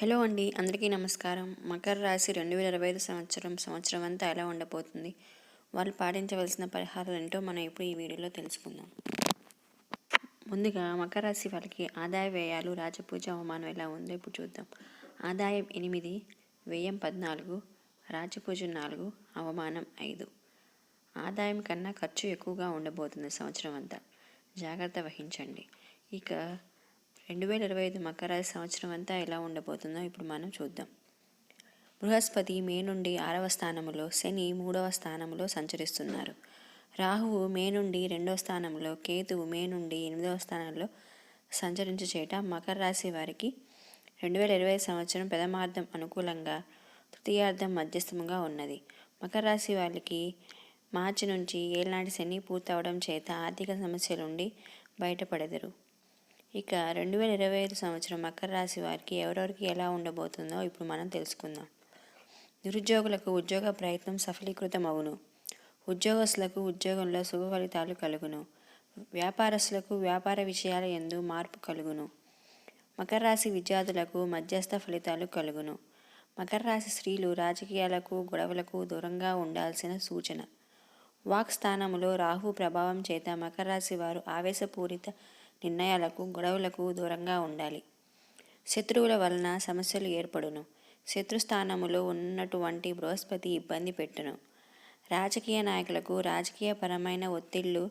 Hello అండి అందరికీ నమస్కారం. మకర రాశి రెండు వేల ఇరవై ఐదు సంవత్సరం సంవత్సరం అంతా ఎలా ఉండబోతుంది? వాళ్ళు పాటించవలసిన పరిహారాలు ఏంటో మనం ఇప్పుడు ఈ వీడియోలో తెలుసుకుందాం. ముందుగా మకర రాశి వాళ్ళకి ఆదాయ వ్యయాలు రాజపూజ అవమానం ఎలా ఉందో ఇప్పుడు చూద్దాం. ఆదాయం ఎనిమిది వ్యయం పద్నాలుగు రాజపూజ నాలుగు అవమానం ఐదు. ఆదాయం కన్నా ఖర్చు ఎక్కువగా ఉండబోతుంది సంవత్సరం అంతా. జాగ్రత్త వహించండి. ఇక రెండు వేల ఇరవై ఐదు మకర రాశి సంవత్సరం అంతా ఎలా ఉండబోతుందో ఇప్పుడు మనం చూద్దాం. బృహస్పతి మే నుండి ఆరవ స్థానంలో శని మూడవ స్థానంలో సంచరిస్తున్నారు. రాహువు మే నుండి రెండవ స్థానంలో కేతువు మే నుండి ఎనిమిదవ స్థానంలో సంచరించి చేట మకర రాశి వారికి రెండు వేల ఇరవై సంవత్సరం ప్రథమార్థం అనుకూలంగా తృతీయార్థం మధ్యస్థముగా ఉన్నది. మకర రాశి వాళ్ళకి మార్చి నుంచి ఏళ్ళనాటి శని పూర్తవడం చేత ఆర్థిక సమస్యల నుండి బయటపడెదరు. ఇక రెండు వేల ఇరవై ఐదు సంవత్సరం మకర రాశి వారికి ఎవరెవరికి ఎలా ఉండబోతుందో ఇప్పుడు మనం తెలుసుకుందాం. నిరుద్యోగులకు ఉద్యోగ ప్రయత్నం సఫలీకృతం అవును ఉద్యోగస్తులకు ఉద్యోగంలో శుభ ఫలితాలు కలుగును. వ్యాపారస్తులకు వ్యాపార విషయాల ఎందు మార్పు కలుగును. మకర రాశి విద్యార్థులకు మధ్యస్థ ఫలితాలు కలుగును. మకర రాశి స్త్రీలు రాజకీయాలకు గొడవలకు దూరంగా ఉండాల్సిన సూచన. వాక్ స్థానములో రాహు ప్రభావం చేత మకర రాశి వారు ఆవేశపూరిత నిర్ణయాలకు గొడవలకు దూరంగా ఉండాలి. శత్రువుల వలన సమస్యలు ఏర్పడును. శత్రుస్థానములో ఉన్నటువంటి బృహస్పతి ఇబ్బంది పెట్టును. రాజకీయ నాయకులకు రాజకీయపరమైన ఒత్తిళ్ళు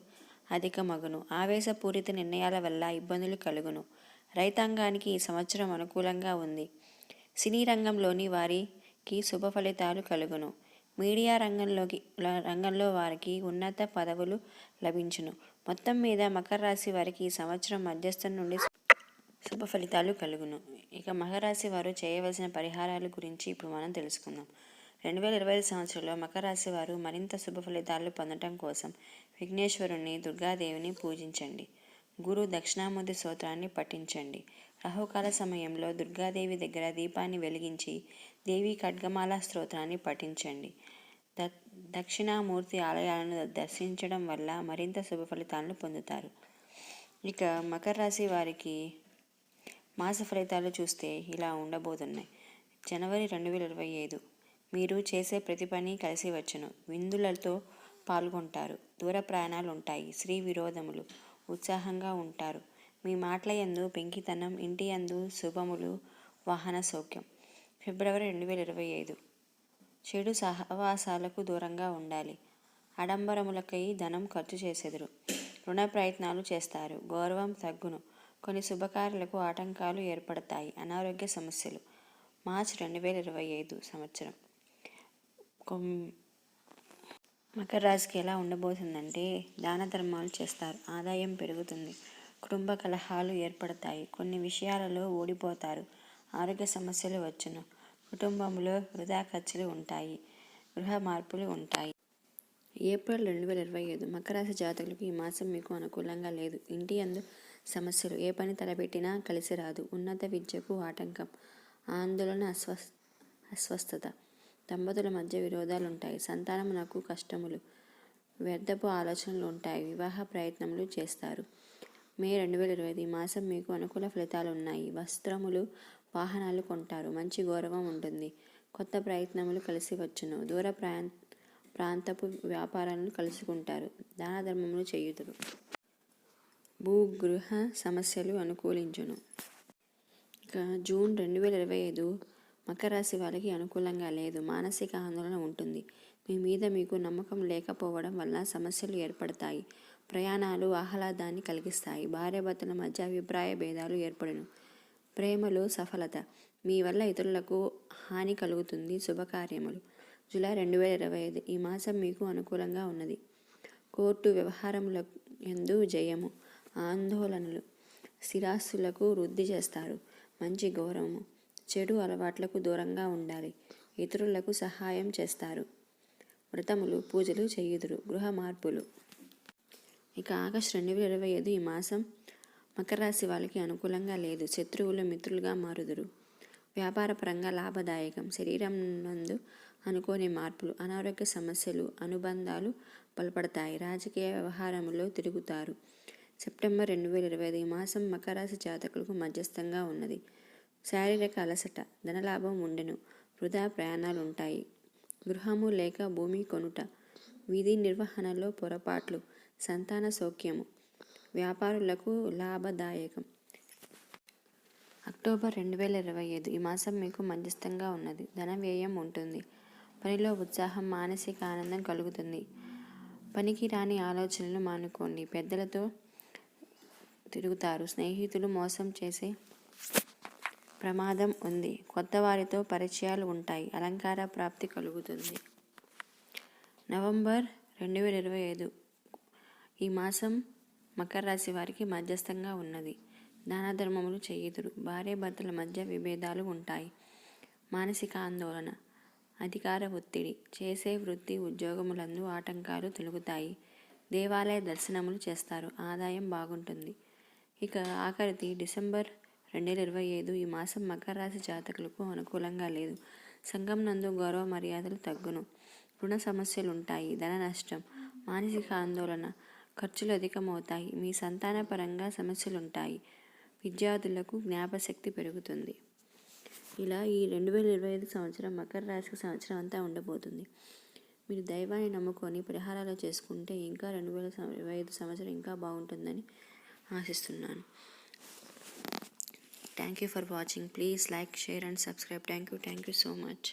అధికమగును. ఆవేశపూరిత నిర్ణయాల వల్ల ఇబ్బందులు కలుగును. రైతాంగానికి ఈ సంవత్సరం అనుకూలంగా ఉంది. సినీ రంగంలోని వారికి శుభ ఫలితాలు కలుగును. మీడియా రంగంలోకి రంగంలో వారికి ఉన్నత పదవులు లభించును. మొత్తం మీద మకర రాశి వారికి ఈ సంవత్సరం మధ్యస్థం నుండి శుభ ఫలితాలు కలుగును. ఇక మకర రాశి వారు చేయవలసిన పరిహారాల గురించి ఇప్పుడు మనం తెలుసుకుందాం. రెండు వేల ఇరవై ఐదు సంవత్సరంలో మకర రాశి వారు మరింత శుభ ఫలితాలు పొందటం కోసం విఘ్నేశ్వరుని దుర్గాదేవిని పూజించండి. గురు దక్షిణామూర్తి స్తోత్రాన్ని పఠించండి. రాహుకాల సమయంలో దుర్గాదేవి దగ్గర దీపాన్ని వెలిగించి దేవి ఖడ్గమాల స్తోత్రాన్ని పఠించండి. దక్షిణామూర్తి ఆలయాలను దర్శించడం వల్ల మరింత శుభ ఫలితాలను పొందుతారు. ఇక మకర రాశి వారికి మాస ఫలితాలు చూస్తే ఇలా ఉండబోతున్నాయి. జనవరి రెండు వేల ఇరవై ఐదు మీరు చేసే ప్రతి పని కలిసి వచ్చును. విందులతో పాల్గొంటారు. దూర ప్రయాణాలు ఉంటాయి. స్త్రీ విరోధములు ఉత్సాహంగా ఉంటారు. మీ మాటల యందు పెంకితనం ఇంటి యందు శుభములు వాహన సౌఖ్యం. ఫిబ్రవరి రెండు వేల ఇరవై ఐదు చెడు సహవాసాలకు దూరంగా ఉండాలి. ఆడంబరములకై ధనం ఖర్చు చేసెదరు. రుణ ప్రయత్నాలు చేస్తారు. గౌరవం తగ్గును. కొన్ని శుభకార్యాలకు ఆటంకాలు ఏర్పడతాయి. అనారోగ్య సమస్యలు. మార్చ్ రెండు వేల ఇరవై ఐదు సంవత్సరం. మకర రాశికి ఎలా ఉండబోతుందంటే దాన ధర్మాలు చేస్తారు. ఆదాయం పెరుగుతుంది. కుటుంబ కలహాలు ఏర్పడతాయి. కొన్ని విషయాలలో ఓడిపోతారు. ఆరోగ్య సమస్యలు వచ్చును. కుటుంబంలో వృధా ఖర్చులు ఉంటాయి గృహ మార్పులు ఉంటాయి. ఏప్రిల్ రెండు వేల ఇరవై ఐదు మకర రాశి జాతకులకు ఈ మాసం మీకు అనుకూలంగా లేదు. ఇంటి అందు సమస్యలు ఏ పని తలపెట్టినా కలిసి రాదు. ఉన్నత విద్యకు ఆటంకం ఆందోళన అస్వస్ అస్వస్థత దంపతుల మధ్య విరోధాలు ఉంటాయి సంతానమునకు కష్టములు వ్యర్థపు ఆలోచనలు ఉంటాయి. వివాహ ప్రయత్నములు చేస్తారు. మే రెండు వేల ఇరవై ఐదు ఈ మాసం మీకు అనుకూల ఫలితాలు ఉన్నాయి వస్త్రములు వాహనాలు కొంటారు. మంచి గౌరవం ఉంటుంది. కొత్త ప్రయత్నములు కలిసి వచ్చును. దూర ప్రాం ప్రాంతపు వ్యాపారాలను కలుసుకుంటారు. దాన ధర్మములు చేయుదురు. భూగృహ సమస్యలు అనుకూలించును. ఇక జూన్ రెండు వేల ఇరవై ఐదు మకర రాశి వారికి అనుకూలంగా లేదు. మానసిక ఆందోళన ఉంటుంది. మీ మీద మీకు నమ్మకం లేకపోవడం వల్ల సమస్యలు ఏర్పడతాయి. ప్రయాణాలు ఆహ్లాదాన్ని కలిగిస్తాయి. భార్యాభర్తల మధ్య అభిప్రాయ భేదాలు ఏర్పడును. ప్రేమలో సఫలత. మీ వల్ల ఇతరులకు హాని కలుగుతుంది శుభకార్యములు. జూలై రెండు వేల ఇరవై ఐదు. ఈ మాసం మీకు అనుకూలంగా ఉన్నది. కోర్టు వ్యవహారముల ఎందు జయము. ఆందోళనలు. స్థిరాస్తులకు వృద్ధి చేస్తారు. మంచి గౌరవము. చెడు అలవాట్లకు దూరంగా ఉండాలి. ఇతరులకు సహాయం చేస్తారు. వ్రతములు పూజలు చేయుదురు. గృహ మార్పులు. ఇక ఆగస్టు రెండు వేల ఇరవై ఐదు ఈ మాసం మకర రాశి వాళ్ళకి అనుకూలంగా లేదు. శత్రువులు మిత్రులుగా మారుదురు. వ్యాపారపరంగా లాభదాయకం. శరీరం నందు అనుకోని మార్పులు అనారోగ్య సమస్యలు అనుబంధాలు బలపడతాయి. రాజకీయ వ్యవహారంలో తిరుగుతారు. సెప్టెంబర్ రెండు వేల ఇరవై ఐదు మాసం మకర రాశి జాతకులకు మధ్యస్థంగా ఉన్నది. శారీరక అలసట ధనలాభం ఉండెను. వృధా ప్రయాణాలు ఉంటాయి గృహము లేక భూమి కొనుట వీధి నిర్వహణలో పొరపాట్లు సంతాన సౌఖ్యము వ్యాపారులకు లాభదాయకం. అక్టోబర్ రెండు వేల ఇరవై ఐదు ఈ మాసం మీకు మధ్యస్థంగా ఉన్నది. ధన వ్యయం ఉంటుంది. పనిలో ఉత్సాహం మానసిక ఆనందం కలుగుతుంది. పనికి రాని ఆలోచనలు మానుకోండి. పెద్దలతో తిరుగుతారు. స్నేహితులు మోసం చేసే ప్రమాదం ఉంది. కొత్త వారితో పరిచయాలు ఉంటాయి. అలంకార ప్రాప్తి కలుగుతుంది. నవంబర్ రెండు వేల ఇరవై ఐదు ఈ మాసం మకర రాశి వారికి మధ్యస్థంగా ఉన్నది. దాన ధర్మములు చేయుదురు. భార్య భర్తల మధ్య విభేదాలు ఉంటాయి. మానసిక ఆందోళన అధికార ఒత్తిడి చేసే వృత్తి ఉద్యోగములందు ఆటంకాలు తొలుగుతాయి. దేవాలయ దర్శనములు చేస్తారు. ఆదాయం బాగుంటుంది. ఇక ఆఖరిది డిసెంబర్ రెండు వేల ఇరవై ఐదు ఈ మాసం మకర రాశి జాతకులకు అనుకూలంగా లేదు. సంఘం నందు గౌరవ మర్యాదలు తగ్గును. రుణ సమస్యలు ఉంటాయి ధన నష్టం మానసిక ఆందోళన ఖర్చులు అధికమవుతాయి. మీ సంతాన పరంగా సమస్యలు ఉంటాయి విద్యార్థులకు జ్ఞాపశక్తి పెరుగుతుంది. ఇలా ఈ రెండు వేల ఇరవై ఐదు సంవత్సరం మకర రాశికి సంవత్సరం అంతా ఉండబోతుంది. మీరు దైవాన్ని నమ్ముకొని పరిహారాలు చేసుకుంటే ఇంకా రెండు వేల ఇరవై ఐదు సంవత్సరం ఇంకా బాగుంటుందని ఆశిస్తున్నాను. Thank you for watching please like share and subscribe thank you thank you so much